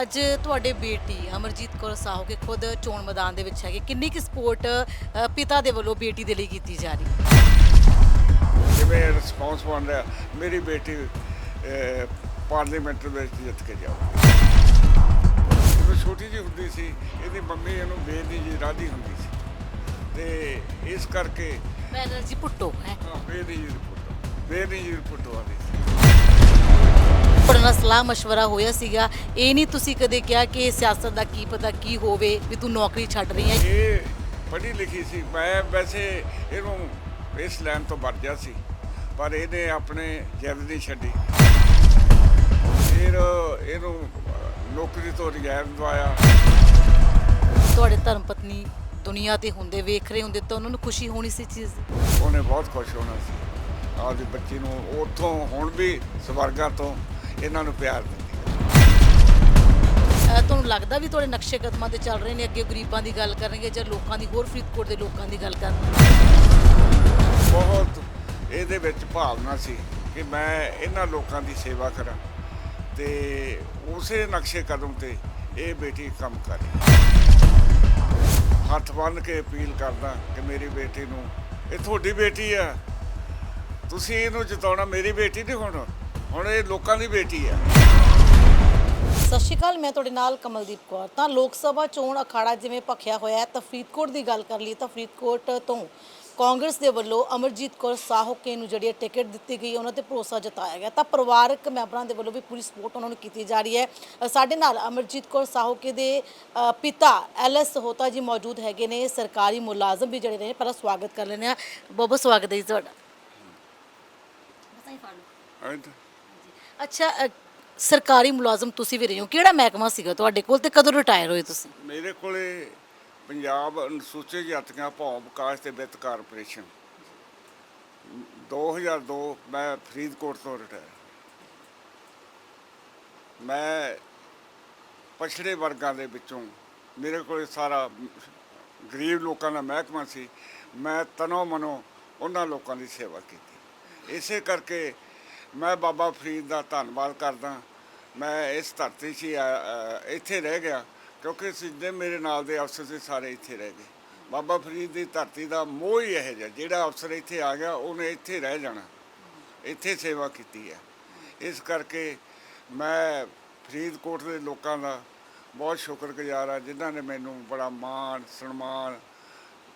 ਅੱਜ ਤੁਹਾਡੇ ਬੇਟੀ ਅਮਰਜੀਤ ਕੌਰ ਸਾਹੋ ਕੇ ਖੁਦ ਚੋਣ ਮੈਦਾਨ ਦੇ ਵਿੱਚ ਹੈਗੇ। ਕਿੰਨੀ ਕੁ ਸਪੋਰਟ ਪਿਤਾ ਦੇ ਵੱਲੋਂ ਬੇਟੀ ਦੇ ਲਈ ਕੀਤੀ ਜਾ ਰਹੀ ਹੈ? ਜਿਵੇਂ ਰਿਸਪੌਂਸ ਬਣ ਰਿਹਾ ਮੇਰੀ ਬੇਟੀ ਪਾਰਲੀਮੈਂਟ ਵਿੱਚ ਜਿੱਤ ਕੇ ਜਾਊਗੀ। ਜਦੋਂ ਛੋਟੀ ਜਿਹੀ ਹੁੰਦੀ ਸੀ ਇਹਦੀ ਮੰਮੀ ਇਹਨੂੰ ਬੇਦੀ ਜੀ ਰਾਦੀ ਹੁੰਦੀ ਸੀ। ਤੇ ਇਸ ਕਰਕੇ ਬੈਨਰਜੀ ਪੁੱਟੋ ਹੈ। ਬੇਦੀ ਜੀ ਫੋਟੋ ਬੇਦੀ ਜੀ ਫੋਟੋ ਆਦੀ ਸੀ। ਤੁਹਾਡੇ ਸਲਾਹ مشਵਰਾ ਹੋਇਆ ਸੀਗਾ। ਇਹ ਨਹੀਂ ਤੁਸੀਂ ਕਦੇ ਕਿਹਾ ਕਿ ਸਿਆਸਤ ਦਾ ਕੀ ਪਤਾ ਕੀ ਹੋਵੇ ਵੀ ਤੂੰ ਨੌਕਰੀ ਛੱਡ ਰਹੀ ਹੈ? ਇਹ ਪੜ੍ਹੀ ਲਿਖੀ ਸੀ। ਮੈਂ ਵੈਸੇ ਇਹਨੂੰ ਇਸ ਲਾਈਨ ਤੋਂ ਵੱਜ ਗਿਆ ਸੀ ਪਰ ਇਹਨੇ ਆਪਣੇ ਜਿੱਦ ਨਹੀਂ ਛੱਡੀ। ਫਿਰ ਇਹਨੂੰ ਨੌਕਰੀ ਤੋਂ ਰਿਜ਼ਾਇਰ ਦਵਾਇਆ। ਤੁਹਾਡੇ ਧਰਮ ਪਤਨੀ ਦੁਨੀਆ ਤੇ ਹੁੰਦੇ ਵੇਖ ਰਹੇ ਹੁੰਦੇ ਤਾਂ ਉਹਨਾਂ ਨੂੰ ਖੁਸ਼ੀ ਹੋਣੀ ਸੀ ਚੀਜ਼? ਉਹਨੇ ਬਹੁਤ ਖੁਸ਼ ਹੋਣਾ ਸੀ। ਆਪਦੀ ਬੱਚੀ ਨੂੰ ਉੱਥੋਂ ਹੁਣ ਵੀ ਸਵਰਗਾਂ ਤੋਂ ਇਹਨਾਂ ਨੂੰ ਪਿਆਰ ਦਿੰਦੀ ਅ, ਤੁਹਾਨੂੰ ਲੱਗਦਾ ਵੀ ਤੁਹਾਡੇ ਨਕਸ਼ੇ ਕਦਮਾਂ ਤੇ ਚੱਲ ਰਹੇ ਨੇ ਅੱਗੇ ਗਰੀਬਾਂ ਦੀ ਗੱਲ ਕਰਨਗੇ ਜਾਂ ਲੋਕਾਂ ਦੀ ਹੋਰ ਫਰੀਦਕੋਟ ਦੇ ਲੋਕਾਂ ਦੀ ਗੱਲ ਕਰਨਗੇ? ਬਹੁਤ ਇਹਦੇ ਵਿੱਚ ਭਾਵਨਾ ਸੀ ਕਿ ਮੈਂ ਇਹਨਾਂ ਲੋਕਾਂ ਦੀ ਸੇਵਾ ਕਰਾਂ ਤੇ ਉਸੇ ਨਕਸ਼ੇ ਕਦਮ ਤੇ ਇਹ ਬੇਟੀ ਕੰਮ ਕਰੇ ਹੱਥ ਬੰਨ੍ਹ ਕੇ ਅਪੀਲ ਕਰਦਾ ਕਿ ਮੇਰੀ ਬੇਟੀ ਨੂੰ ਇਹ ਤੁਹਾਡੀ ਬੇਟੀ ਆ। ਤੁਸੀਂ ਇਹਨੂੰ ਜਿਤਾਉਣਾ ਮੇਰੀ ਬੇਟੀ ਨਹੀਂ ਹੁਣ। ਹੁਣ ਇਹ ਲੋਕਾਂ ਦੀ ਬੇਟੀ ਆ। ਸਤਿ ਸ਼੍ਰੀ ਅਕਾਲ ਮੈਂ ਤੁਹਾਡੇ ਨਾਲ ਕਮਲਦੀਪ ਕੌਰ। ਤਾਂ ਲੋਕ ਸਭਾ ਚੋਣ ਅਖਾੜਾ ਜਿਵੇਂ ਭਖਿਆ ਹੋਇਆ ਹੈ ਤਾਂ ਫਰੀਦਕੋਟ ਦੀ ਗੱਲ ਕਰ ਲਈ ਤਾਂ ਫਰੀਦਕੋਟ ਤੋਂ ਕਾਂਗਰਸ ਦੇ ਵੱਲੋਂ ਅਮਰਜੀਤ ਕੌਰ ਸਾਹੋਕੇ ਨੂੰ ਜਿਹੜੀ ਹੈ ਟਿਕਟ ਦਿੱਤੀ ਗਈ ਹੈ, ਉਹਨਾਂ ਤੇ ਭਰੋਸਾ ਜਤਾਇਆ ਗਿਆ। ਤਾਂ ਪਰਿਵਾਰਕ ਮੈਂਬਰਾਂ ਦੇ ਵੱਲੋਂ ਵੀ ਪੂਰੀ ਸਪੋਰਟ ਉਹਨਾਂ ਨੂੰ ਕੀਤੀ ਜਾ ਰਹੀ ਹੈ। ਸਾਡੇ ਨਾਲ ਅਮਰਜੀਤ ਕੌਰ ਸਾਹੋਕੇ ਦੇ ਪਿਤਾ ਐਲਐਸ ਹੋਤਾ ਜੀ ਮੌਜੂਦ ਹੈਗੇ ਨੇ ਸਰਕਾਰੀ ਮੁਲਾਜ਼ਮ ਵੀ ਜਿਹੜੇ ਨੇ ਪਹਿਲਾਂ ਸਵਾਗਤ ਕਰ ਲੈਂਦੇ ਆ ਬਹੁਤ ਬਹੁਤ ਸਵਾਗਤ ਹੈ ਜੀ ਤੁਹਾਡਾ। ਅੱਛਾ ਅ, ਸਰਕਾਰੀ ਮੁਲਾਜ਼ਮ ਤੁਸੀਂ ਵੀ ਰਹੇ ਹੋ। ਕਿਹੜਾ ਮਹਿਕਮਾ ਸੀਗਾ ਤੁਹਾਡੇ ਕੋਲ ਤੇ ਕਦੋਂ ਰਿਟਾਇਰ ਹੋਏ ਤੁਸੀਂ? ਮੇਰੇ ਕੋਲੇ ਪੰਜਾਬ ਅਨੁਸੂਚਿਤ ਜਾਤੀਆਂ ਭੌਂ ਵਿਕਾਸ ਤੇ ਵਿੱਤ ਕਾਰਪੋਰੇਸ਼ਨ। 2002 ਮੈਂ ਫਰੀਦਕੋਟ ਤੋਂ ਰਿਟਾਇਰ ਮੈਂ ਪਛੜੇ ਵਰਗਾਂ ਦੇ ਵਿੱਚੋਂ ਮੇਰੇ ਕੋਲੇ ਸਾਰਾ ਗਰੀਬ ਲੋਕਾਂ ਦਾ ਮਹਿਕਮਾ ਸੀ। ਮੈਂ ਤਨੋ ਮਨੋ ਉਹਨਾਂ ਲੋਕਾਂ ਦੀ ਸੇਵਾ ਕੀਤੀ। ਇਸੇ ਕਰਕੇ ਮੈਂ ਬਾਬਾ ਫਰੀਦ ਦਾ ਧੰਨਵਾਦ ਕਰਦਾ। ਮੈਂ ਇਸ ਧਰਤੀ 'ਚ ਹੀ ਆ- ਇੱਥੇ ਰਹਿ ਗਿਆ ਕਿਉਂਕਿ ਸਿੱਧੇ ਮੇਰੇ ਨਾਲ ਦੇ ਅਫਸਰ ਸੀ, ਸਾਰੇ ਇੱਥੇ ਰਹਿ ਗਏ। ਬਾਬਾ ਫਰੀਦ ਦੀ ਧਰਤੀ ਦਾ ਮੋਹ ਹੀ ਇਹ ਜਿਹਾ, ਜਿਹੜਾ ਅਫਸਰ ਇੱਥੇ ਆ ਗਿਆ, ਉਹਨੇ ਇੱਥੇ ਰਹਿ ਜਾਣਾ। ਇੱਥੇ ਸੇਵਾ ਕੀਤੀ ਹੈ। ਇਸ ਕਰਕੇ ਮੈਂ ਫਰੀਦਕੋਟ ਦੇ ਲੋਕਾਂ ਦਾ ਬਹੁਤ ਸ਼ੁਕਰਗੁਜ਼ਾਰ ਆ ਜਿਨ੍ਹਾਂ ਨੇ ਮੈਨੂੰ ਬੜਾ ਮਾਣ, ਸਨਮਾਨ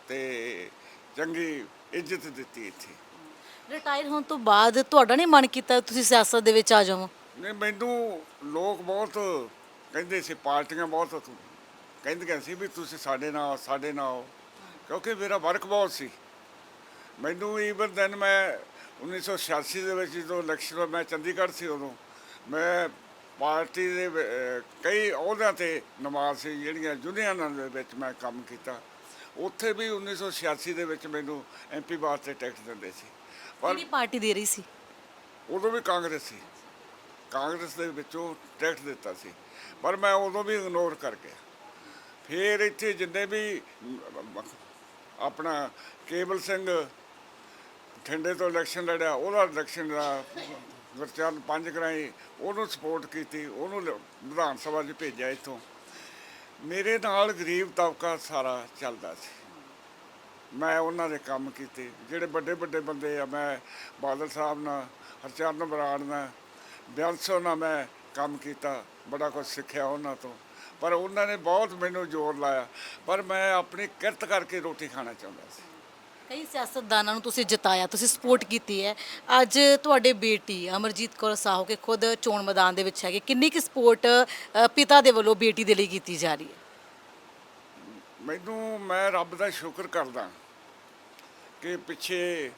ਤੇ ਚੰਗੀ ਇੱਜ਼ਤ ਦਿੱਤੀ ਇੱਥੇ। ਰਿਟਾਇਰ ਹੋਣ ਤੋਂ ਬਾਅਦ ਤੁਹਾਡਾ ਨਹੀਂ ਮਨ ਕੀਤਾ ਤੁਸੀਂ ਸਿਆਸਤ ਦੇ ਵਿੱਚ ਆ ਜਾਵੋ? ਨਹੀਂ ਮੈਨੂੰ ਲੋਕ ਬਹੁਤ ਕਹਿੰਦੇ ਸੀ ਪਾਰਟੀਆਂ ਬਹੁਤ ਕਹਿੰਦੀਆਂ ਸੀ ਵੀ ਤੁਸੀਂ ਸਾਡੇ ਨਾਲ ਆਓ, ਸਾਡੇ ਨਾਲ ਆਓ। ਕਿਉਂਕਿ ਮੇਰਾ ਵਰਕ ਬਹੁਤ ਸੀ। ਮੈਨੂੰ ਈਵਨ ਦੈਨ ਮੈਂ 1986 ਦੇ ਵਿੱਚ ਜਦੋਂ ਇਲੈਕਸ਼ਨ ਹੋਇਆ, ਮੈਂ ਚੰਡੀਗੜ੍ਹ ਸੀ ਉਦੋਂ। ਮੈਂ ਪਾਰਟੀ ਦੇ ਕਈ ਅਹੁਦਿਆਂ ਤੇ ਨਮਾਜ਼ ਸੀ ਜਿਹੜੀਆਂ ਯੂਨੀਅਨਾਂ ਦੇ ਵਿੱਚ ਮੈਂ ਕੰਮ ਕੀਤਾ। ਉੱਥੇ ਵੀ 1986 ਦੇ ਵਿੱਚ ਮੈਨੂੰ ਐਮਪੀ ਵਾਸਤੇ ਟਿਕਟ ਦਿੰਦੇ ਸੀ। ਪਰ ਕਿਹੜੀ ਪਾਰਟੀ ਦੇ ਰਹੀ ਸੀ? ਉਦੋਂ ਵੀ ਕਾਂਗਰਸ ਸੀ। ਕਾਂਗਰਸ ਦੇ ਵਿੱਚੋਂ ਟੈਕਸ ਦਿੱਤਾ ਸੀ। ਪਰ ਮੈਂ ਉਦੋਂ ਵੀ ਇਗਨੋਰ ਕਰ ਗਿਆ। ਫਿਰ ਇੱਥੇ ਜਿੰਨੇ ਵੀ ਆਪਣਾ ਕੇਬਲ ਸਿੰਘ ਠੰਡੇ ਤੋਂ ਇਲੈਕਸ਼ਨ ਲੜਿਆ ਉਹਦਾ ਇਲੈਕਸ਼ਨ ਦਾ ਗੁਰਚਰਨ ਪੰਜ ਕਰਾਈ ਉਹਨੂੰ ਸਪੋਰਟ ਕੀਤੀ ਉਹਨੂੰ ਲ- ਵਿਧਾਨ ਸਭਾ 'ਚ ਭੇਜਿਆ ਇੱਥੋਂ। ਮੇਰੇ ਨਾਲ ਗਰੀਬ ਤਬਕਾ ਸਾਰਾ ਚੱਲਦਾ ਸੀ। ਮੈਂ ਉਹਨਾਂ ਦੇ ਕੰਮ ਕੀਤੇ। ਜਿਹੜੇ ਵੱਡੇ ਵੱਡੇ ਬੰਦੇ ਆ ਮੈਂ ਬਾਦਲ ਸਾਹਿਬ ਨਾਲ ਹਰਚਰਨ ਬਰਾੜ ਨਾਲ ਬਿਆਨਸੋ ਨਾਲ ਮੈਂ ਕੰਮ ਕੀਤਾ ਬੜਾ ਕੁਝ ਸਿੱਖਿਆ ਉਹਨਾਂ ਤੋਂ। ਪਰ ਉਹਨਾਂ ਨੇ ਬਹੁਤ ਮੈਨੂੰ ਜ਼ੋਰ ਲਾਇਆ। ਪਰ ਮੈਂ ਆਪਣੀ ਕਿਰਤ ਕਰਕੇ ਰੋਟੀ ਖਾਣਾ ਚਾਹੁੰਦਾ ਸੀ। ਕਈ ਸਿਆਸਤਦਾਨਾਂ ਨੂੰ ਤੁਸੀਂ ਜਿਤਾਇਆ ਤੁਸੀਂ ਸਪੋਰਟ ਕੀਤੀ ਹੈ। ਅੱਜ ਤੁਹਾਡੇ ਬੇਟੀ ਅਮਰਜੀਤ ਕੌਰ ਸਾਹੋ ਕੇ ਖੁਦ ਚੋਣ ਮੈਦਾਨ ਦੇ ਵਿੱਚ ਹੈਗੇ। ਕਿੰਨੀ ਕੁ ਸਪੋਰਟ ਪਿਤਾ ਦੇ ਵੱਲੋਂ ਬੇਟੀ ਦੇ ਲਈ ਕੀਤੀ ਜਾ ਰਹੀ ਹੈ? ਮੈਨੂੰ ਮੈਂ ਰੱਬ ਦਾ ਸ਼ੁਕਰ ਕਰਦਾ। ਕਿ ਪਿੱਛੇ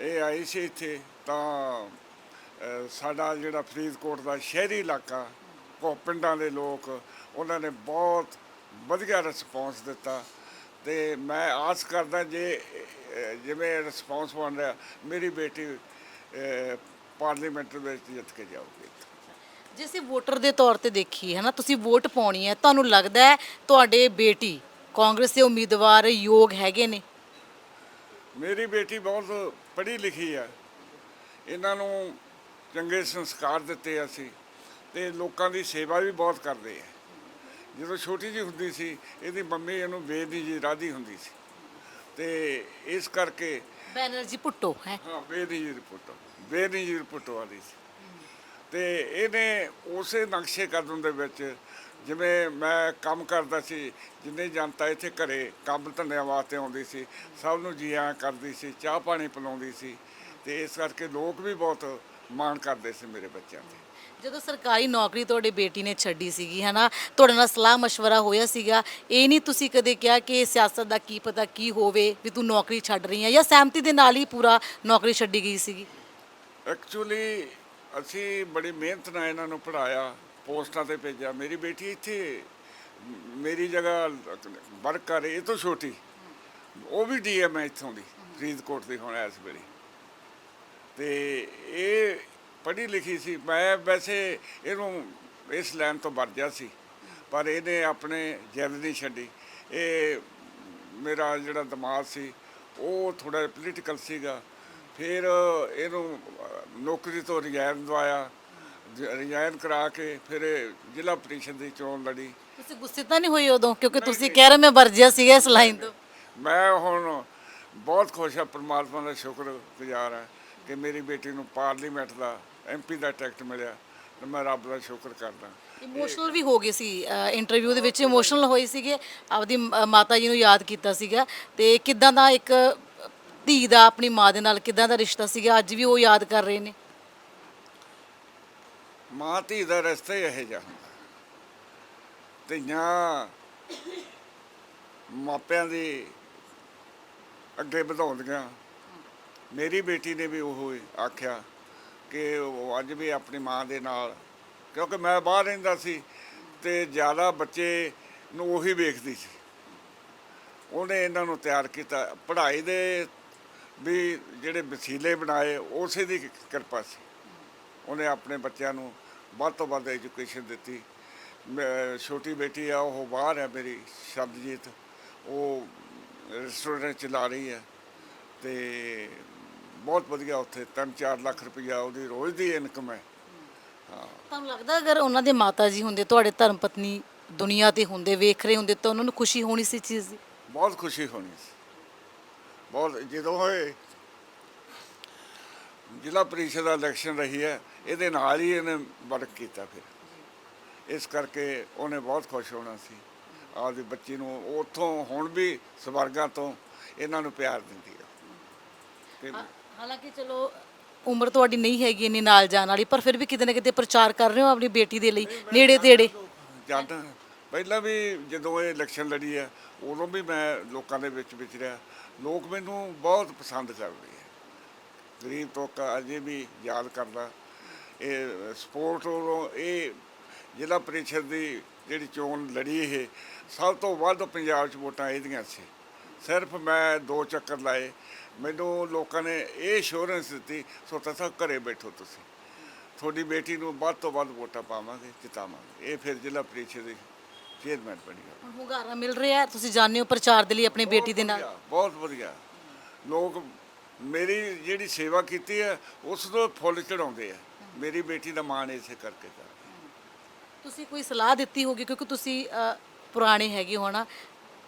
ਇਹ ਆਈ ਸੀ ਇੱਥੇ ਤਾਂ ਅਹ, ਸਾਡਾ ਜਿਹੜਾ ਫਰੀਦਕੋਟ ਦਾ ਸ਼ਹਿਰੀ ਇਲਾਕਾ ਕੋ ਪਿੰਡਾਂ ਦੇ ਲੋਕ ਉਹਨਾਂ ਨੇ ਬਹੁਤ ਵਧੀਆ ਰਿਸਪੌਂਸ ਦਿੱਤਾ। ਤੇ ਮੈਂ ਆਸ ਕਰਦਾ ਜੇ ਅਹ, ਜਿਵੇਂ ਰਿਸਪੌਂਸ ਬਣ ਰਿਹਾ ਮੇਰੀ ਬੇਟੀ ਅਹ, ਪਾਰਲੀਮੈਂਟ ਵਿੱਚ ਜਿੱਤ ਕੇ ਜਾਊਗੀ। ਜੇ ਅਸੀਂ ਵੋਟਰ ਦੇ ਤੌਰ ਤੇ ਦੇਖੀਏ ਹੈ ਨਾ ਤੁਸੀਂ ਵੋਟ ਪਾਉਣੀ ਹੈ ਤੁਹਾਨੂੰ ਲੱਗਦਾ ਹੈ ਤੁਹਾਡੇ ਬੇਟੀ ਕਾਂਗਰਸ ਦੇ ਉਮੀਦਵਾਰ ਯੋਗ ਹੈਗੇ ਨੇ? ਮੇਰੀ ਬੇਟੀ ਬਹੁਤ ਪੜ੍ਹੀ ਲਿਖੀ ਆ। ਇਹਨਾਂ ਨੂੰ ਚੰਗੇ ਸੰਸਕਾਰ ਦਿੱਤੇ ਅਸੀਂ ਤੇ ਲੋਕਾਂ ਦੀ ਸੇਵਾ ਵੀ ਬਹੁਤ ਕਰਦੇ ਆ। ਜਦੋਂ ਛੋਟੀ ਜੀ ਹੁੰਦੀ ਸੀ ਇਹਦੀ ਮੰਮੀ ਇਹਨੂੰ ਬੇਦੀ ਜੀ ਰਾਧੀ ਹੁੰਦੀ ਸੀ। ਤੇ ਇਸ ਕਰਕੇ ਬੈਨਰਜੀ ਪੁੱਟੋ ਹੈ। ਹਾਂ ਬੇਦੀ ਜੀ ਰਿਪੋਰਟ ਬੇਦੀ ਜੀ ਰਿਪੋਰਟ ਵਾਲੀ ਸੀ। ਤੇ ਇਹਨੇ ਉਸੇ ਨਕਸ਼ੇ ਕਦਮ ਦੇ ਵਿੱਚ ਜਿਵੇਂ ਮੈਂ ਕੰਮ ਕਰਦਾ ਸੀ ਜਿੰਨੀ ਜਨਤਾ ਇੱਥੇ ਘਰੇ ਕੰਮ ਧੰਦਿਆਂ ਵਾਸਤੇ ਆਉਂਦੀ ਸੀ ਸਭ ਨੂੰ ਜੀ ਆਂ ਕਰਦੀ ਸੀ ਚਾਹ ਪਾਣੀ ਪਿਲਾਉਂਦੀ ਸੀ ਤੇ ਇਸ ਕਰਕੇ ਲੋਕ ਵੀ ਬਹੁਤ ਮਾਣ ਕਰਦੇ ਸੀ ਮੇਰੇ ਬੱਚਿਆਂ ਤੇ। ਜਦੋਂ ਸਰਕਾਰੀ ਨੌਕਰੀ ਤੁਹਾਡੇ ਬੇਟੀ ਨੇ ਛੱਡੀ ਸੀਗੀ ਹਨਾ ਤੁਹਾਡੇ ਨਾਲ ਸਲਾਹ مشਵਰਾ ਹੋਇਆ ਸੀਗਾ ਇਹ ਨਹੀਂ ਤੁਸੀਂ ਕਦੇ ਕਿਹਾ ਕਿ ਸਿਆਸਤ ਦਾ ਕੀ ਪਤਾ ਕੀ ਹੋਵੇ ਵੀ ਤੂੰ ਨੌਕਰੀ ਛੱਡ ਰਹੀ ਹੈ ਜਾਂ ਸਹਿਮਤੀ ਦੇ ਨਾਲ ਹੀ ਪੂਰਾ ਨੌਕਰੀ ਛੱਡੀ ਗਈ ਸੀਗੀ? ਐਕਚੁਅਲੀ ਅਸੀਂ ਬੜੀ ਮਿਹਨਤ ਨਾਲ ਇਹਨਾਂ ਨੂੰ ਪੜਾਇਆ ਪੋਸਟਾਂ ਤੇ ਭੇਜਿਆ। ਮੇਰੀ ਬੇਟੀ ਇੱਥੇ, ਮੇਰੀ ਜਗ੍ਹਾ ਵਰਕ ਕਰ ਰਹੀ, ਇਹ ਤੋਂ ਛੋਟੀ। ਉਹ ਵੀ ਡੀਐਮ ਹੈ ਇੱਥੋਂ ਦੀ, ਫਰੀਦਕੋਟ ਦੀ ਹੁਣ ਇਸ ਵੇਲੇ। ਤੇ ਇਹ ਪੜ੍ਹੀ ਲਿਖੀ ਸੀ। ਮੈਂ ਵੈਸੇ ਇਹਨੂੰ ਇਸ ਲਾਈਨ ਤੋਂ ਵਰਜਿਆ ਸੀ, ਪਰ ਇਹਨੇ ਆਪਣੇ ਜਿੱਦ ਨਹੀਂ ਛੱਡੀ। ਇਹ ਮੇਰਾ ਜਿਹੜਾ ਦਿਮਾਗ ਸੀ, ਉਹ ਥੋੜਾ ਪੋਲੀਟੀਕਲ ਸੀਗਾ। ਫਿਰ ਇਹਨੂੰ ਨੌਕਰੀ ਤੋਂ ਰਿਜ਼ਾਇਰ ਦਵਾਇਆ। ਰਿਜ਼ਾਈਨ ਕਰਾ ਕੇ ਫਿਰ ਇਹ ਜ਼ਿਲ੍ਹਾ ਪ੍ਰੀਸ਼ਦ ਦੀ ਚੋਣ ਲੜੀ। ਤੁਸੀਂ ਗੁੱਸੇ ਤਾਂ ਨਹੀਂ ਹੋਏ ਉਦੋਂ? ਕਿਉਂਕਿ ਤੁਸੀਂ ਕਹਿ ਰਹੇ ਮੈਂ ਵਰਜਿਆ ਸੀਗਾ ਇਸ ਲਾਈਨ ਤੋਂ। ਮੈਂ ਹੁਣ ਬਹੁਤ ਖੁਸ਼ ਹਾਂ ਪ੍ਰਮਾਤਮਾ ਦਾ ਸ਼ੁਕਰਗੁਜ਼ਾਰ ਹਾਂ ਕਿ ਮੇਰੀ ਬੇਟੀ ਨੂੰ ਪਾਰਲੀਮੈਂਟ ਦਾ ਐਮਪੀ ਦਾ ਟਿਕਟ ਮਿਲਿਆ ਤੇ ਮੈਂ ਰੱਬ ਦਾ ਸ਼ੁਕਰ ਕਰਦਾ। ਇਮੋਸ਼ਨਲ ਵੀ ਹੋ ਗਏ ਸੀ ਇੰਟਰਵਿਊ ਦੇ ਵਿੱਚ ਇਮੋਸ਼ਨਲ ਹੋਏ ਸੀਗੇ। ਆਪਦੀ ਮਾਤਾ ਜੀ ਨੂੰ ਯਾਦ ਕੀਤਾ ਸੀਗਾ ਤੇ ਕਿਦਾਂ ਦਾ ਇੱਕ ਧੀ ਦਾ ਆਪਣੀ ਮਾਂ ਦੇ ਨਾਲ ਕਿਦਾਂ ਦਾ ਰਿਸ਼ਤਾ ਸੀਗਾ ਅੱਜ ਵੀ ਉਹ ਯਾਦ ਕਰ ਰਹੇ ਨੇ? ਮਾਂ ਧੀ ਦਾ ਰਸਤਾ ਹੀ ਇਹੋ ਜਿਹਾ ਹੁੰਦਾ। ਧੀਆਂ ਮਾਪਿਆਂ ਦੀ ਅੱਗੇ ਵਧਾਉਂਦੀਆਂ। ਮੇਰੀ ਬੇਟੀ ਨੇ ਵੀ ਉਹ ਆਖਿਆ ਕਿ ਉਹ ਅੱਜ ਵੀ ਆਪਣੀ ਮਾਂ ਦੇ ਨਾਲ, ਕਿਉਂਕਿ ਮੈਂ ਬਾਹਰ ਰਹਿੰਦਾ ਸੀ ਤੇ ਜ਼ਿਆਦਾ ਬੱਚੇ ਨੂੰ ਉਹੀ ਵੇਖਦੀ ਸੀ। ਉਹਨੇ ਇਹਨਾਂ ਨੂੰ ਤਿਆਰ ਕੀਤਾ। ਪੜ੍ਹਾਈ ਦੇ ਵੀ ਜਿਹੜੇ ਵਸੀਲੇ ਬਣਾਏ, ਉਸੇ ਦੀ ਕਿਰਪਾ ਸੀ। ਉਹਨੇ ਆਪਣੇ ਬੱਚਿਆਂ ਨੂੰ ਵੱਧ ਤੋਂ ਵੱਧ ਐਜੂਕੇਸ਼ਨ ਦਿੱਤੀ। ਛੋਟੀ ਬੇਟੀ ਆ ਉਹ ਬਾਹਰ ਹੈ ਮੇਰੀ ਸ਼ਬਦਜੀਤ ਉਹ ਰੈਸਟੋਰੈਂਟ ਚਲਾ ਰਹੀ ਹੈ ਤੇ ਬਹੁਤ ਵਧੀਆ ਉੱਥੇ 3-4 ਲੱਖ ਰੁਪਈਆ ਉਹਦੀ ਰੋਜ਼ ਦੀ ਇਨਕਮ ਹੈ। ਤੁਹਾਨੂੰ ਲੱਗਦਾ ਅਗਰ ਉਹਨਾਂ ਦੇ ਮਾਤਾ ਜੀ ਹੁੰਦੇ ਤੁਹਾਡੇ ਧਰਮ ਪਤਨੀ ਦੁਨੀਆ ਤੇ ਹੁੰਦੇ ਵੇਖ ਰਹੇ ਹੁੰਦੇ ਤਾਂ ਉਹਨਾਂ ਨੂੰ ਖੁਸ਼ੀ ਹੋਣੀ ਸੀ ਚੀਜ਼ ਦੀ? ਬਹੁਤ ਖੁਸ਼ੀ ਹੋਣੀ ਸੀ। ਬਹੁਤ ਜਦੋਂ ਹੋਏ ਜ਼ਿਲ੍ਹਾ ਪ੍ਰੀਸ਼ਦ ਦਾ ਇਲੈਕਸ਼ਨ ਰਹੀ ਹੈ ਇਹਦੇ ਨਾਲ ਹੀ ਇਹਨੇ ਵਰਕ ਕੀਤਾ ਫਿਰ। ਇਸ ਕਰਕੇ ਉਹਨੇ ਬਹੁਤ ਖੁਸ਼ ਹੋਣਾ ਸੀ। ਆਪਦੀ ਬੱਚੀ ਨੂੰ ਉੱਥੋਂ ਹੁਣ ਵੀ ਸਵਰਗਾਂ ਤੋਂ ਇਹਨਾਂ ਨੂੰ ਪਿਆਰ ਦਿੰਦੀ ਆ। ਹਾਂ- ਹਾਲਾਂਕਿ ਚਲੋ ਉਮਰ ਤੁਹਾਡੀ ਨਹੀਂ ਹੈਗੀ ਇੰਨੀ ਨਾਲ ਜਾਣ ਵਾਲੀ ਪਰ ਫਿਰ ਵੀ ਕਿਤੇ ਨਾ ਕਿਤੇ ਪ੍ਰਚਾਰ ਕਰ ਰਹੇ ਹੋ ਆਪਣੀ ਬੇਟੀ ਦੇ ਲਈ ਨੇੜੇ ਤੇੜੇ? ਜਾਂਦਾ ਪਹਿਲਾਂ ਵੀ ਜਦੋਂ ਇਹ ਇਲੈਕਸ਼ਨ ਲੜੀ ਹੈ ਉਦੋਂ ਵੀ ਮੈਂ ਲੋਕਾਂ ਦੇ ਵਿੱਚ ਵਿਚਰਿਆ ਲੋਕ ਮੈਨੂੰ ਬਹੁਤ ਪਸੰਦ ਕਰਦੇ ਆ। ਗਰੀਬ ਤੋਕਾ ਅਜੇ ਵੀ ਯਾਦ ਕਰਦਾ। ਇਹ ਸਪੋਰਟ ਉਦੋਂ ਇਹ ਜ਼ਿਲ੍ਹਾ ਪ੍ਰੀਸ਼ਦ ਦੀ ਜਿਹੜੀ ਚੋਣ ਲੜੀ ਇਹ ਸਭ ਤੋਂ ਵੱਧ ਪੰਜਾਬ 'ਚ ਵੋਟਾਂ ਇਹਦੀਆਂ ਸੀ। ਸਿਰਫ ਮੈਂ ਦੋ ਚੱਕਰ ਲਾਏ। ਮੈਨੂੰ ਲੋਕਾਂ ਨੇ ਇਹ ਅਸ਼ੋਰੈਂਸ ਦਿੱਤੀ ਸੋਤਾ ਸਾਹਿਬ ਘਰੇ ਬੈਠੋ ਤੁਸੀਂ। ਤੁਹਾਡੀ ਬੇਟੀ ਨੂੰ ਵੱਧ ਤੋਂ ਵੱਧ ਵੋਟਾਂ ਪਾਵਾਂਗੇ ਜਿਤਾਵਾਂਗੇ। ਇਹ ਫਿਰ ਜ਼ਿਲ੍ਹਾ ਪ੍ਰੀਸ਼ਦ ਦੀ ਚੇਅਰਮੈਨ ਬਣੀ ਹੁਣ ਹੁੰਗਾਰਾ ਮਿਲ ਰਿਹਾ ਤੁਸੀਂ ਜਾਣਦੇ ਹੋ ਪ੍ਰਚਾਰ ਦੇ ਲਈ ਆਪਣੀ ਬੇਟੀ ਦੇ ਨਾਲ। ਬਹੁਤ ਵਧੀਆ। ਲੋਕ ਮੇਰੀ ਜਿਹੜੀ ਸੇਵਾ ਕੀਤੀ ਹੈ ਉਸ ਨੂੰ ਫੁੱਲ ਚੜਾਉਂਦੇ ਆ। ਮੇਰੀ ਬੇਟੀ ਦਾ ਮਾਣ ਇਸੇ ਕਰਕੇ ਕਰ ਤੁਸੀਂ ਕੋਈ ਸਲਾਹ ਦਿੱਤੀ ਹੋਗੀ ਕਿਉਂਕਿ ਤੁਸੀਂ ਅ, ਪੁਰਾਣੇ ਹੈਗੇ ਹੋ ਨਾ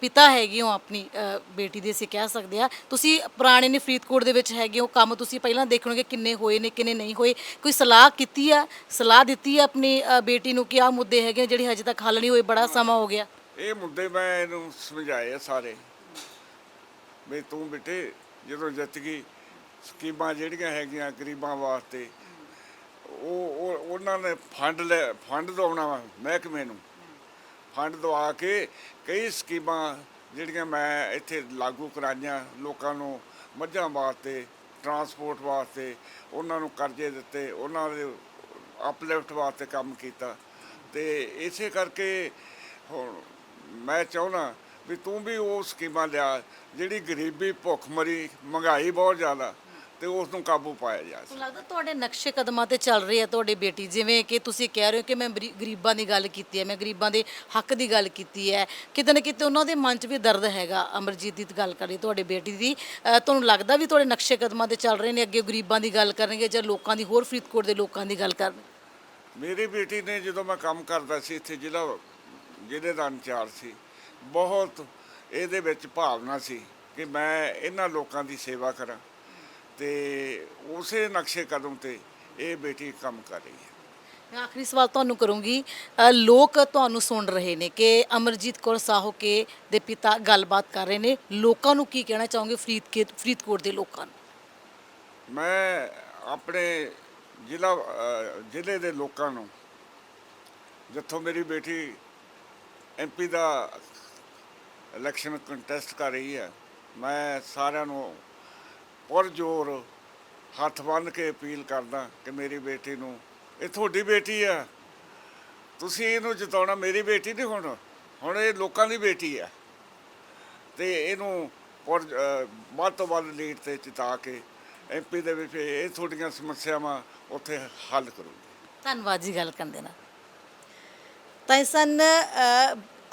ਪਿਤਾ ਹੈਗੇ ਹੋ ਆਪਣੀ ਅ, ਬੇਟੀ ਦੇ ਅਸੀਂ ਕਹਿ ਸਕਦੇ ਆ ਤੁਸੀਂ ਪੁਰਾਣੇ ਨੇ ਫਰੀਦਕੋਟ ਦੇ ਵਿੱਚ ਹੈਗੇ ਹੋ ਕੰਮ ਤੁਸੀਂ ਪਹਿਲਾਂ ਦੇਖਣਗੇ ਕਿੰਨੇ ਹੋਏ ਨੇ ਕਿੰਨੇ ਨਹੀਂ ਹੋਏ। ਕੋਈ ਸਲਾਹ ਕੀਤੀ ਆ? ਸਲਾਹ ਦਿੱਤੀ ਆ ਆਪਣੀ ਅ, ਬੇਟੀ ਨੂੰ ਕਿ ਆਹ ਮੁੱਦੇ ਹੈਗੇ ਜਿਹੜੇ ਹਜੇ ਤੱਕ ਹੱਲ ਨਹੀਂ ਹੋਏ ਬੜਾ ਸਮਾਂ ਹੋ ਗਿਆ? ਇਹ ਮੁੱਦੇ ਮੈਂ ਇਹਨੂੰ ਸਮਝਾਏ ਆ ਸਾਰੇ। ਵੀ ਤੂੰ ਬੇਟੇ ਜਦੋਂ ਜਿੱਤ ਗਈ ਸਕੀਮਾਂ ਜਿਹੜੀਆਂ ਹੈਗੀਆਂ ਗਰੀਬਾਂ ਵਾਸਤੇ, ਉਹ ਉਹਨਾਂ ਨੇ ਫੰਡ ਲੈ, ਫੰਡ ਦਵਾਉਣਾ ਵਾ ਮਹਿਕਮੇ ਨੂੰ। ਫੰਡ ਦਵਾ ਕੇ ਕਈ ਸਕੀਮਾਂ ਜਿਹੜੀਆਂ ਮੈਂ ਇੱਥੇ ਲਾਗੂ ਕਰਾਈਆਂ ਲੋਕਾਂ ਨੂੰ ਮੱਝਾਂ ਵਾਸਤੇ, ਟਰਾਂਸਪੋਰਟ ਵਾਸਤੇ, ਉਹਨਾਂ ਨੂੰ ਕਰਜ਼ੇ ਦਿੱਤੇ, ਉਹਨਾਂ ਦੇ ਅਪਲਿਫਟ ਵਾਸਤੇ ਕੰਮ ਕੀਤਾ। ਤੇ ਇਸੇ ਕਰਕੇ ਹੁਣ ਮੈਂ ਚਾਹੁੰਦਾ ਵੀ ਤੂੰ ਵੀ ਉਹ ਸਕੀਮਾਂ ਲਿਆ ਜਿਹੜੀ ਗਰੀਬੀ ਭੁੱਖਮਰੀ ਮਹਿੰਗਾਈ ਬਹੁਤ ਜ਼ਿਆਦਾ ਤੇ ਉਸ ਨੂੰ ਕਾਬੂ ਪਾਇਆ ਜਾ ਸਕੇ। ਲੱਗਦਾ ਤੁਹਾਡੇ ਨਕਸ਼ੇ ਕਦਮਾਂ ਤੇ ਚੱਲ ਰਹੀ ਹੈ ਤੁਹਾਡੀ ਬੇਟੀ? ਜਿਵੇਂ ਕਿ ਤੁਸੀਂ ਕਹਿ ਰਹੇ ਹੋ ਕਿ ਮੈਂ ਬਰੀ- ਗਰੀਬਾਂ ਦੀ ਗੱਲ ਕੀਤੀ ਹੈ ਮੈਂ ਗਰੀਬਾਂ ਦੇ ਹੱਕ ਦੀ ਗੱਲ ਕੀਤੀ ਹੈ। ਕਿਤੇ ਨਾ ਕਿਤੇ ਉਹਨਾਂ ਦੇ ਮਨ 'ਚ ਵੀ ਦਰਦ ਹੈਗਾ ਅਮਰਜੀਤ ਦੀ ਗੱਲ ਕਰੀ ਤੁਹਾਡੀ ਬੇਟੀ ਦੀ। ਤੁਹਾਨੂੰ ਲੱਗਦਾ ਵੀ ਤੁਹਾਡੇ ਨਕਸ਼ੇ ਕਦਮਾਂ ਤੇ ਚੱਲ ਰਹੇ ਨੇ ਅੱਗੇ ਗਰੀਬਾਂ ਦੀ ਗੱਲ ਕਰਨਗੇ ਜਾਂ ਲੋਕਾਂ ਦੀ ਹੋਰ ਫਰੀਦਕੋਟ ਦੇ ਲੋਕਾਂ ਦੀ ਗੱਲ ਕਰਨ ਮੇਰੀ ਬੇਟੀ ਨੇ ਜਦੋਂ ਮੈਂ ਕੰਮ ਕਰਦਾ ਸੀ ਇੱਥੇ ਜ਼ਿਲ੍ਹਾ ਜ਼ਿਲ੍ਹੇ ਦਾ ਇੰਚਾਰਜ ਸੀ ਬਹੁਤ ਇਹਦੇ ਵਿੱਚ ਭਾਵਨਾ ਸੀ ਕਿ ਮੈਂ ਇਹਨਾਂ ਲੋਕਾਂ ਦੀ ਸੇਵਾ ਕਰਾਂ ਤੇ ਉਸੇ ਨਕਸ਼ੇ ਕਦਮ ਤੇ ਇਹ ਬੇਟੀ ਕੰਮ ਕਰ ਰਹੀ ਹੈ। ਮੈਂ ਆਖਰੀ ਸਵਾਲ ਤੁਹਾਨੂੰ ਕਰੂੰਗੀ ਅ, ਲੋਕ ਤੁਹਾਨੂੰ ਸੁਣ ਰਹੇ ਨੇ ਕਿ ਅਮਰਜੀਤ ਕੌਰ ਸਾਹੋਕੇ ਦੇ ਪਿਤਾ ਗੱਲਬਾਤ ਕਰ ਰਹੇ ਨੇ। ਲੋਕਾਂ ਨੂੰ ਕੀ ਕਹਿਣਾ ਚਾਹੋਗੇ ਫਰੀਦਕੋਟ ਫਰੀਦਕੋਟ ਦੇ ਲੋਕਾਂ ਨੂੰ? ਮੈਂ ਆਪਣੇ ਜ਼ਿਲ੍ਹਾ ਜ਼ਿਲ੍ਹੇ ਦੇ ਲੋਕਾਂ ਨੂੰ ਜਿੱਥੋਂ ਮੇਰੀ ਬੇਟੀ ਐਮਪੀ ਦਾ ਇਲੈਕਸ਼ਨ ਕੰਟੈਸਟ ਕਰ ਰਹੀ ਹੈ। ਮੈਂ ਸਾਰਿਆਂ ਨੂੰ ਪੁਰਜੋਰ ਹੱਥ ਬੰਨ੍ਹ ਕੇ ਅਪੀਲ ਕਰਦਾ ਕਿ ਮੇਰੀ ਬੇਟੀ ਨੂੰ, ਇਹ ਤੁਹਾਡੀ ਬੇਟੀ ਆ ਤੁਸੀਂ ਇਹਨੂੰ ਜਿਤਾਉਣਾ ਮੇਰੀ ਬੇਟੀ ਨਹੀਂ ਹੁਣ ਹੁਣ ਇਹ ਲੋਕਾਂ ਦੀ ਬੇਟੀ ਆ ਤੇ ਇਹਨੂੰ ਪੁਰ ਵੱਧ ਤੋਂ ਵੱਧ ਲੀਡ ਤੇ ਜਿਤਾ ਕੇ ਐਮਪੀ ਦੇ ਵਿੱਚ ਇਹ ਤੁਹਾਡੀਆਂ ਸਮੱਸਿਆਵਾਂ ਉੱਥੇ ਹੱਲ ਕਰੂਗੀ। ਧੰਨਵਾਦ ਜੀ ਗੱਲ ਕਰਨ ਦੇ ਨਾਲ। ਤਾਂ ਇਹ ਸਨ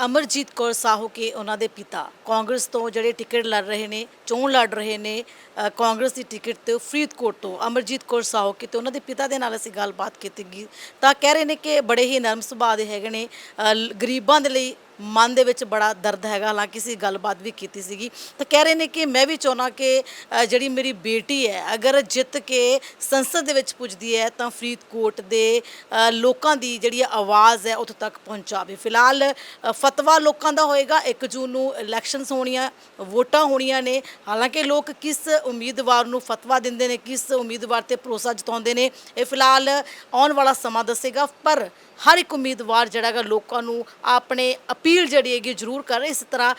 ਅਮਰਜੀਤ ਕੌਰ ਸਾਹੂ ਕੇ ਉਹਨਾਂ ਦੇ ਪਿਤਾ। ਕਾਂਗਰਸ ਤੋਂ ਜਿਹੜੇ ਟਿਕਟ ਲੜ ਰਹੇ ਨੇ ਚੋਣ ਲੜ ਰਹੇ ਨੇ ਅ, ਕਾਂਗਰਸ ਦੀ ਟਿਕਟ ਤੇ ਫਰੀਦਕੋਟ ਤੋਂ ਅਮਰਜੀਤ ਕੌਰ ਸਾਹੂ ਕੇ ਤੇ ਉਹਨਾਂ ਦੇ ਪਿਤਾ ਦੇ ਨਾਲ ਅਸੀਂ ਗੱਲਬਾਤ ਕੀਤੀ ਗਈ। ਤਾਂ ਕਹਿ ਰਹੇ ਨੇ ਕਿ ਬੜੇ ਹੀ ਨਰਮ ਸੁਭਾਅ ਦੇ ਹੈਗੇ ਨੇ ਅ, ਲ- ਗਰੀਬਾਂ ਦੇ ਲਈ ਮਨ ਦੇ ਵਿੱਚ ਬੜਾ ਦਰਦ ਹੈਗਾ ਹਾਲਾਂਕਿ ਅਸੀਂ ਗੱਲਬਾਤ ਵੀ ਕੀਤੀ ਸੀਗੀ। ਤਾਂ ਕਹਿ ਰਹੇ ਨੇ ਕਿ ਮੈਂ ਵੀ ਚਾਹੁੰਦਾ ਕਿ ਅ, ਜਿਹੜੀ ਮੇਰੀ ਬੇਟੀ ਹੈ ਅਗਰ ਜਿੱਤ ਕੇ ਸੰਸਦ ਦੇ ਵਿੱਚ ਪੁੱਜਦੀ ਹੈ ਤਾਂ ਫਰੀਦਕੋਟ ਦੇ ਅ, ਲੋਕਾਂ ਦੀ ਜਿਹੜੀ ਆਵਾਜ਼ ਹੈ ਉੱਥੇ ਤੱਕ ਪਹੁੰਚਾਵੇ। ਫਿਲਹਾਲ ਅ, ਫਤਵਾ ਲੋਕਾਂ ਦਾ ਹੋਏਗਾ। 1 ਜੂਨ ਨੂੰ ਇਲੈਕਸ਼ਨਸ ਹੋਣੀਆਂ ਵੋਟਾਂ ਹੋਣੀਆਂ ਨੇ। ਹਾਲਾਂਕਿ ਲੋਕ ਕਿਸ ਉਮੀਦਵਾਰ ਨੂੰ ਫਤਵਾ ਦਿੰਦੇ ਨੇ ਕਿਸ ਉਮੀਦਵਾਰ ਤੇ ਭਰੋਸਾ ਜਤਾਉਂਦੇ ਨੇ ਇਹ ਫਿਲਹਾਲ ਆਉਣ ਵਾਲਾ ਸਮਾਂ ਦੱਸੇਗਾ। ਪਰ ਹਰ ਇੱਕ ਉਮੀਦਵਾਰ ਜਿਹੜਾ ਹੈਗਾ ਲੋਕਾਂ ਨੂੰ ਆਪਣੇ ਅਪੀਲ ਅਪੀਲ ਜਿਹੜੀ ਹੈਗੀ ਜ਼ਰੂਰ ਕਰ ਇਸ ਤਰ੍ਹਾਂ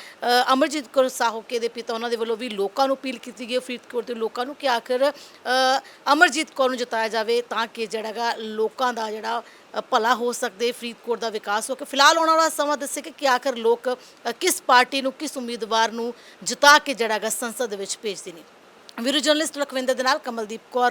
ਅਮਰਜੀਤ ਕੌਰ ਸਾਹੋਕੇ ਦੇ ਪਿਤਾ, ਉਹਨਾਂ ਦੇ ਵੱਲੋਂ ਵੀ ਲੋਕਾਂ ਨੂੰ ਅਪੀਲ ਕੀਤੀ ਗਈ ਹੈ, ਫਰੀਦਕੋਟ ਦੇ ਲੋਕਾਂ ਨੂੰ ਕਿ ਆਖਰ ਅਮਰਜੀਤ ਕੌਰ ਨੂੰ ਜਿਤਾਇਆ ਜਾਵੇ ਤਾਂ ਕਿ ਜਿਹੜਾ ਹੈਗਾ ਲੋਕਾਂ ਦਾ ਜਿਹੜਾ ਭਲਾ ਹੋ ਸਕਦੇ, ਫਰੀਦਕੋਟ ਦਾ ਵਿਕਾਸ ਹੋ ਕੇ। ਫਿਲਹਾਲ ਆਉਣ ਵਾਲਾ ਸਮਾਂ ਦੱਸੇ ਕਿ ਆਖਰ ਲੋਕ ਕਿਸ ਪਾਰਟੀ ਨੂੰ, ਕਿਸ ਉਮੀਦਵਾਰ ਨੂੰ ਜਿਤਾ ਕੇ ਜਿਹੜਾ ਹੈਗਾ ਸੰਸਦ ਦੇ ਵਿੱਚ ਭੇਜਦੇ ਨੇ। ਵੀਡੀਓ ਜਰਨਲਿਸਟ ਲਖਵਿੰਦਰ ਦੇ ਨਾਲ ਕਮਲਦੀਪ ਕੌਰ।